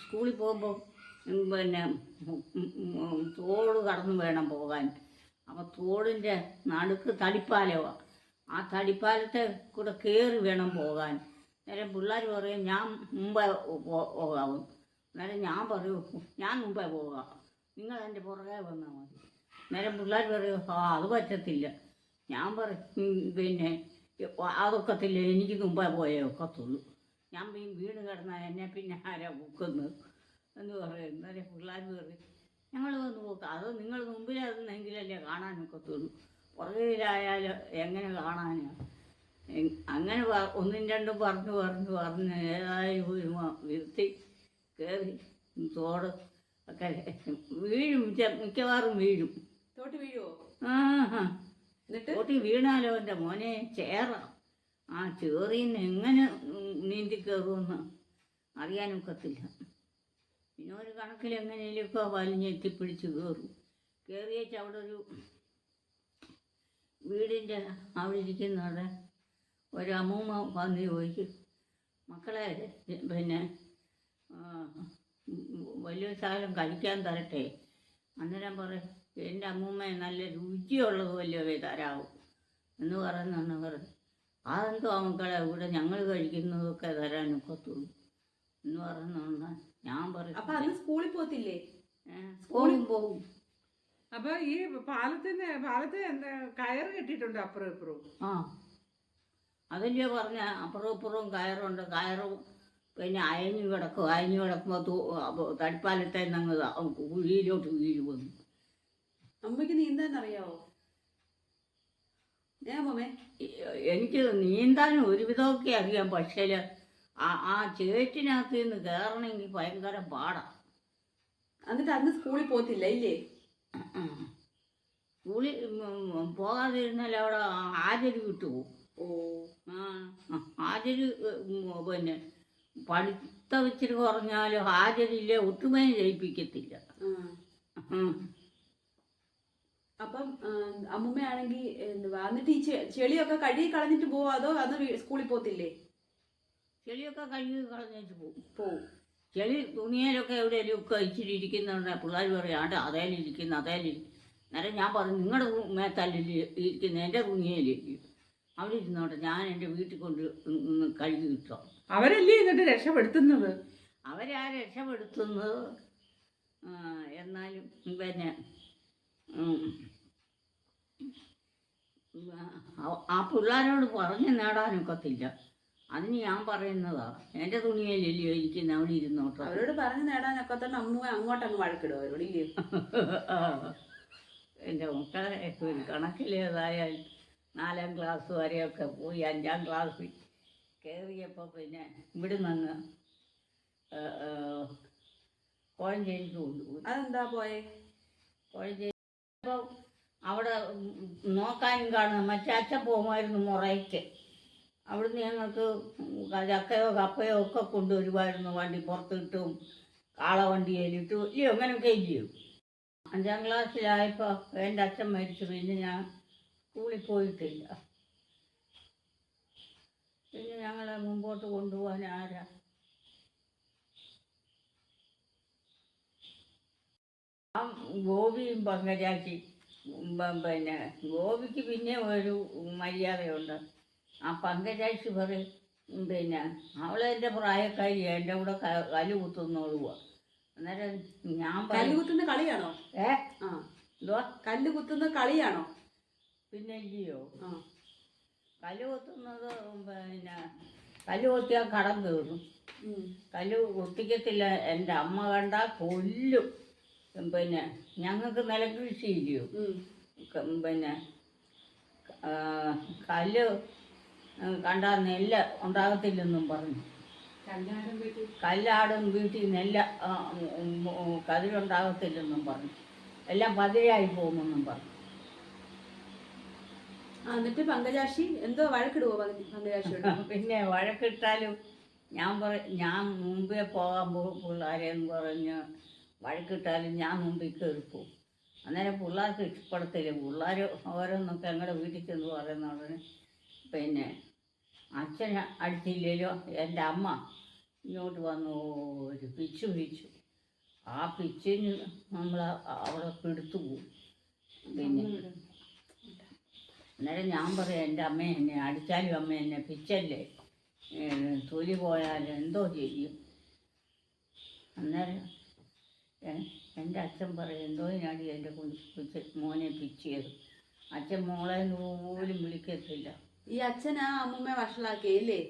സ്കൂളിൽ പോകുമ്പോൾ പിന്നെ തോട് കടന്നു വേണം പോകാൻ. അപ്പോൾ തോടിന്റെ നടുക്ക് തടിപ്പാലമാണ് ആ തടിപ്പാലത്തെ കൂടെ കയറി വേണം പോകാൻ. നേരം പിള്ളേർ പറയും ഞാൻ മുമ്പേ പോകാവും. നേരം ഞാൻ പറയൂ ഞാൻ മുമ്പേ പോകാം. നിങ്ങൾ എന്റെ പുറകെ വന്നാൽ മതി. നേരം പിള്ളേർ പറയും ആ അത് പറ്റത്തില്ല. ഞാൻ പറ "ഉം, പിന്നെ അതൊക്കത്തില്ല എനിക്ക് മുമ്പേ പോയേ ഒക്കത്തുള്ളൂ. ഞാൻ വീണ് കിടന്നാൽ എന്നെ പിന്നെ ആരാ പൊക്കുന്നത് എന്ന് പറയും. എന്നാലും പിള്ളേർ പറയും ഞങ്ങൾ വന്ന് പോക്കാം അത് നിങ്ങൾ മുമ്പിലായിരുന്നെങ്കിലല്ലേ കാണാനൊക്കത്തുള്ളൂ പുറകിലായാലും എങ്ങനെ കാണാനാണ് അങ്ങനെ ഒന്നും രണ്ടും പറഞ്ഞു പറഞ്ഞു പറഞ്ഞ്. ഏതായാലും ഒരു വിരുത്തി കയറി തോട് ഒക്കെ വീഴും. മിക്ക- മിക്കവാറും വീഴും. തോട്ട് വീഴുമോ ആ എന്നിട്ട്? തോട്ടി വീണാലോ എന്റെ മോനെ? ചേറ. ആ ചേറിന്ന് എങ്ങനെ നീന്തി കയറുമെന്ന് അറിയാനൊക്കത്തില്ല പിന്നെ ഒരു കണക്കിൽ വലിഞ്ഞെത്തി വലിഞ്ഞെത്തിപ്പിടിച്ച് കയറും. കയറിയേച്ച് അവിടെ ഒരു വീടിന്റെ അവിടെ ഇരിക്കുന്നവിടെ ഒരു അമ്മൂമ്മ വന്ന് ചോദിച്ചു മക്കളെ പിന്നെ വലിയ സാധനം കഴിക്കാൻ തരട്ടെ? അന്നേരം പറയും എന്റെ അമ്മൂമ്മയെ നല്ല രുചിയുള്ളത് വലിയവേ തരാവൂ. എന്ന് പറയുന്നാണ് പറഞ്ഞു. അതെന്തോ മക്കളെ ഇവിടെ ഞങ്ങൾ കഴിക്കുന്നതൊക്കെ തരാനൊക്കത്തുള്ളൂ എന്ന് പറയുന്നുണ്ട് ഞാൻ പറയും. അപ്പൊ അത് സ്കൂളിൽ പോത്തില്ലേ സ്കൂളിൽ പോകും അപ്പൊ ഈ പാലത്തിന് പാലത്തിൽ കയർ കയറ് കെട്ടിയിട്ടുണ്ട് അപ്പുറം ഇപ്പുറവും ആ. അതല്ലേ പറഞ്ഞ അപ്പുറവും ഇപ്പുറവും കയറുണ്ട്. കയറും പിന്നെ അയഞ്ഞു കിടക്കും. അയഞ്ഞു കിടക്കുമ്പോൾ തടിപ്പാലത്തെ അങ്ങ് കുഴിയിലോട്ട് വീഴ്. വന്നു അമ്മയ്ക്ക് നീന്താൻ അറിയാവോ ഏ അമ്മേ എനിക്ക് നീന്താനും ഒരുവിധമൊക്കെ അറിയാം പക്ഷേ ആ ആ ചേറ്റിനകത്ത് നിന്ന് കയറണമെങ്കിൽ ഭയങ്കര പാടാ. എന്നിട്ട് അന്ന് സ്കൂളിൽ പോത്തില്ല ഇല്ലേ? സ്കൂളിൽ പോകാതിരുന്നാൽ അവിടെ ഹാജര് കിട്ടുപോകും ഓ. ആ ഹാജര് പിന്നെ പഠിത്തം ഇച്ചിരി കുറഞ്ഞാലും ഹാജരില്ലേ ഒട്ടുമേ ജയിപ്പിക്കത്തില്ല. അപ്പം അമ്മുമ്മയാണെങ്കിൽ അമ്മുമ്മയാണെങ്കി എന്തുവാ എന്നിട്ട് ഈ ചെളിയൊക്കെ കഴുകി കളഞ്ഞിട്ട് പോവോ അതോ അന്ന് സ്കൂളിൽ പോകത്തില്ലേ ചെളിയൊക്കെ കഴുകി കളഞ്ഞിട്ട് പോകും പോവും. ചെളി തുണിയിലൊക്കെ എവിടെയെങ്കിലും ഒക്കെ ഇച്ചിരി ഇരിക്കുന്നുണ്ട്. പിള്ളേർ പറയാണ്ട് അതേലിരിക്കുന്നു അതേലിരിക്കും നേരം ഞാൻ പറഞ്ഞു നിങ്ങളുടെ മേത്തല്ലിൽ ഇരിക്കുന്ന എന്റെ തുണിയിലിരിക്കും അവിടെ ഇരുന്നോട്ടെ ഞാൻ എന്റെ വീട്ടിൽ കൊണ്ട് കഴുകി കിട്ടാം അവരല്ലേ എന്നിട്ട് രക്ഷപ്പെടുത്തുന്നത്? അവരാ രക്ഷപ്പെടുത്തുന്നത്. ആ, എന്നാലും പിന്നെ ആ- പിള്ളേരോട് പറഞ്ഞ് നേടാനൊക്കത്തില്ല അതിന് ഞാൻ പറയുന്നതാ. എന്റെ തുണിയല്ലല്ലോ ഇരിക്കുന്ന അവിടെ ഇരുന്നോട്ടോ. അവരോട് പറഞ്ഞു നേടാനൊക്കെ തന്നെ അമ്മ അങ്ങോട്ട് അങ്ങ് വഴക്കിടും അവരോട്. എന്റെ എന്റെ മക്കളെ ഒരു കണക്കിലേതായാൽ നാലാം ക്ലാസ് വരെയൊക്കെ പോയി അഞ്ചാം ക്ലാസ് കയറിയപ്പോൾ പിന്നെ ഇവിടെ നിന്ന് കോഴഞ്ചേരിക്ക് കൊണ്ടുപോയി. അതെന്താ പോയെ? കോഴഞ്ചേരി അപ്പോൾ അവിടെ നോക്കാനും കാണുന്നത് മറ്റേ അച്ഛൻ പോകുമായിരുന്നു മുറയ്ക്ക്. അവിടുന്ന് ഞങ്ങൾക്ക് ചക്കയോ കപ്പയോ ഒക്കെ കൊണ്ടുവരുമായിരുന്നു. വണ്ടി പുറത്തിട്ടും കാളവണ്ടിയിലിട്ടും ഇല്ലയോ അങ്ങനെയൊക്കെ ഇല്ലയോ? അഞ്ചാം ക്ലാസ്സിലായപ്പോൾ എന്റെ അച്ഛൻ മരിച്ചു. പിന്നെ ഞാൻ സ്കൂളിൽ പോയിട്ടില്ല. പിന്നെ ഞങ്ങളെ മുമ്പോട്ട് കൊണ്ടുപോകാൻ ആരാ? ആ ഗോപിയും പങ്കജാച്ചി പിന്നെ ഗോപിക്ക് പിന്നെ ഒരു മര്യാദയുണ്ട്. ആ പങ്കജാച്ചി പറയും പിന്നെ അവളെന്റെ പ്രായക്കാരി എന്റെ കൂടെ കലു കുത്തുന്നോളുക അന്നേരം ഞാൻ കല്ല് കുത്തുന്ന കളിയാണോ? ഏ? ആ. എന്തുവാ? കല്ല് കുത്തുന്ന കളിയാണോ? പിന്നെ ഇല്ലയോ? ആ. കല്ല് കുത്തുന്നത് പിന്നെ കല്ല് കുത്തിയാൽ കടം തീർന്നു. കല്ല് കുത്തിക്കത്തില്ല എന്റെ അമ്മ കണ്ടാൽ കൊല്ലും. പിന്നെ ഞങ്ങൾക്ക് നിലകൃഷി ഇല്ലയോ പിന്നെ കല്ല് കണ്ടാൽ നെല്ല് ഉണ്ടാകത്തില്ലെന്നും പറഞ്ഞു. കല്ലാടും വീട്ടിൽ നെല്ല് കതിരുണ്ടാകത്തില്ലെന്നും പറഞ്ഞു. എല്ലാം പതിരായി പോകുമെന്നും പറഞ്ഞു. എന്നിട്ട് പങ്കജാക്ഷി എന്തോ വഴക്കിടുവോ പങ്ക- പങ്കജാക്ഷിയോട്? പിന്നെ വഴക്കിട്ടാലും ഞാൻ പറ ഞാൻ മുമ്പേ പോകാൻ പോകും പിള്ളേരെന്ന് പറഞ്ഞ് വഴക്കിട്ടാലും ഞാൻ മുമ്പിൽ കയറി പോകും അന്നേരം പിള്ളേർക്ക് ഇഷ്ടപ്പെടത്തില്ല. പിള്ളേർ ഓരോന്നൊക്കെ ഞങ്ങളുടെ വീട്ടിൽ ചെന്ന് പറയുന്ന ഉടനെ പിന്നെ അച്ഛൻ അടിച്ചില്ലല്ലോ എന്റെ അമ്മ ഇങ്ങോട്ട് വന്നു. ഒരു പിച്ച് പിച്ചു. ആ പിച്ചിന് നമ്മൾ അവിടെ പിടുത്തു പോകും പിന്നെ അന്നേരം ഞാൻ പറയാം എന്റെ അമ്മ എന്നെ അടിച്ചാലും അമ്മ എന്നെ പിച്ചല്ലേ? തൊലി പോയാൽ എന്തോ ചെയ്യും. അന്നേരം എന്റെ അച്ഛൻ പറയും എന്തോ ഞാടി എന്റെ കുഞ്ഞ് മോനെ പിച്ചിയത്. അച്ഛൻ മോളെ പോലും വിളിക്കത്തില്ല. ഈ അച്ഛൻ ആ അമ്മമ്മ വഷളാക്കിയല്ലേ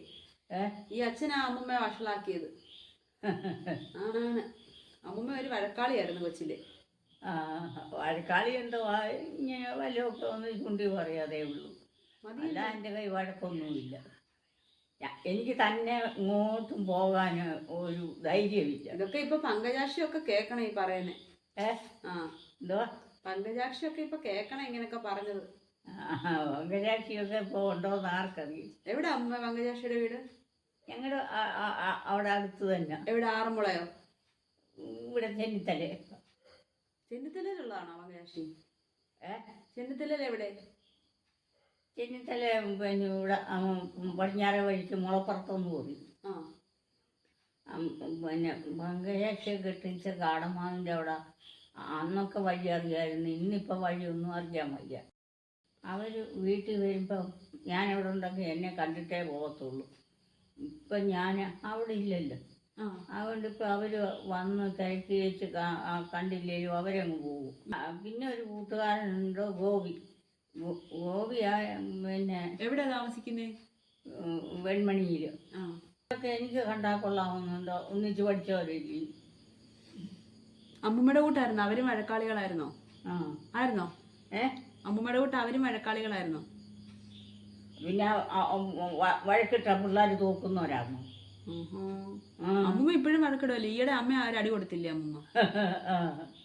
ഏ? ഈ അച്ഛൻ ആ അമ്മമ്മ വഷളാക്കിയത്. ആണാണ്. അമ്മമ്മ ഒരു വഴക്കാളിയായിരുന്നു കൊച്ചിലെ. ആ, വഴക്കാളി എന്തോ ആ, ഇങ്ങനെ വല്ലതൊക്കെ ഒന്ന് ചുണ്ടി പറയാതേ ഉള്ളൂ. അല്ല എന്റെ കൈ വഴക്കൊന്നുമില്ല. എനിക്ക് തന്നെ ഇങ്ങോട്ടും പോകാൻ ഒരു ധൈര്യമില്ല. ഇതൊക്കെ ഇപ്പൊ പങ്കജാക്ഷിയൊക്കെ കേക്കണം ഈ പറയുന്നേ. ഏ? ആ. എന്തോ? പങ്കജാക്ഷിയൊക്കെ ഇപ്പൊ കേക്കണം ഇങ്ങനെയൊക്കെ പറഞ്ഞത്. പങ്കജാക്ഷിയൊക്കെ ഇപ്പൊ ഉണ്ടോന്ന് ആർക്കറിയും എവിടെ അമ്മ പങ്കജാക്ഷിയുടെ വീട്? ഞങ്ങളുടെ അവിടെ അടുത്ത് തന്നെ. എവിടെ ആറന്മുളയോ? ഇവിടെ ചെന്നിത്തല ചെന്നിത്തലയിലുള്ളതാണോ പങ്കജാക്ഷി? ഏ? ചെന്നിത്തലയിൽ എവിടെ? ചെന്നിത്തല പിന്നെ ഇവിടെ പടിഞ്ഞാറ വഴിക്ക് മുളപ്പുറത്തൊന്ന് പോയി. പിന്നെ പങ്കജാക്ഷി കെട്ടിച്ച കാടമാവിന്റെ അവിടെ അന്നൊക്കെ വഴി അറിയായിരുന്നു ഇന്നിപ്പോൾ വഴിയൊന്നും അറിയാൻ വയ്യ. അവർ വീട്ടിൽ വരുമ്പം ഞാൻ അവിടെ ഉണ്ടെങ്കിൽ എന്നെ കണ്ടിട്ടേ പോകത്തുള്ളൂ. ഇപ്പം ഞാൻ അവിടെ ഇല്ലല്ലോ. അതുകൊണ്ട് ഇപ്പം അവർ വന്ന് തിരക്കി വെച്ച് കണ്ടില്ലേലും അവരങ്ങ് പോകും. പിന്നെ ഒരു കൂട്ടുകാരനുണ്ട് ഗോപി. ഗോപിയാ പിന്നെ എവിടെ താമസിക്കുന്നേ? വെൺമണിയിൽ ഇതൊക്കെ ഒക്കെ എനിക്ക് കണ്ടാൽ കൊള്ളാമെന്നുണ്ടോ ഒന്നിച്ച് പഠിച്ചവരില്ലേ അമ്മുമ്മയുടെ കൂട്ടായിരുന്നോ? അവരും മഴക്കാളികളായിരുന്നോ ആ. ആയിരുന്നോ? ഏ? അമ്മുമ്മയുടെ കൂട്ട് അവരും മഴക്കാളികളായിരുന്നോ പിന്നെ വഴക്കിട്ട പിള്ളേർ തോക്കുന്നവരാണോ. അമ്മുമ്മ ഇപ്പോഴും വഴക്കിടുമല്ലോ ഈയിടെ അമ്മ ആരും അടി കൊടുത്തില്ലേ അമ്മുമ്മ.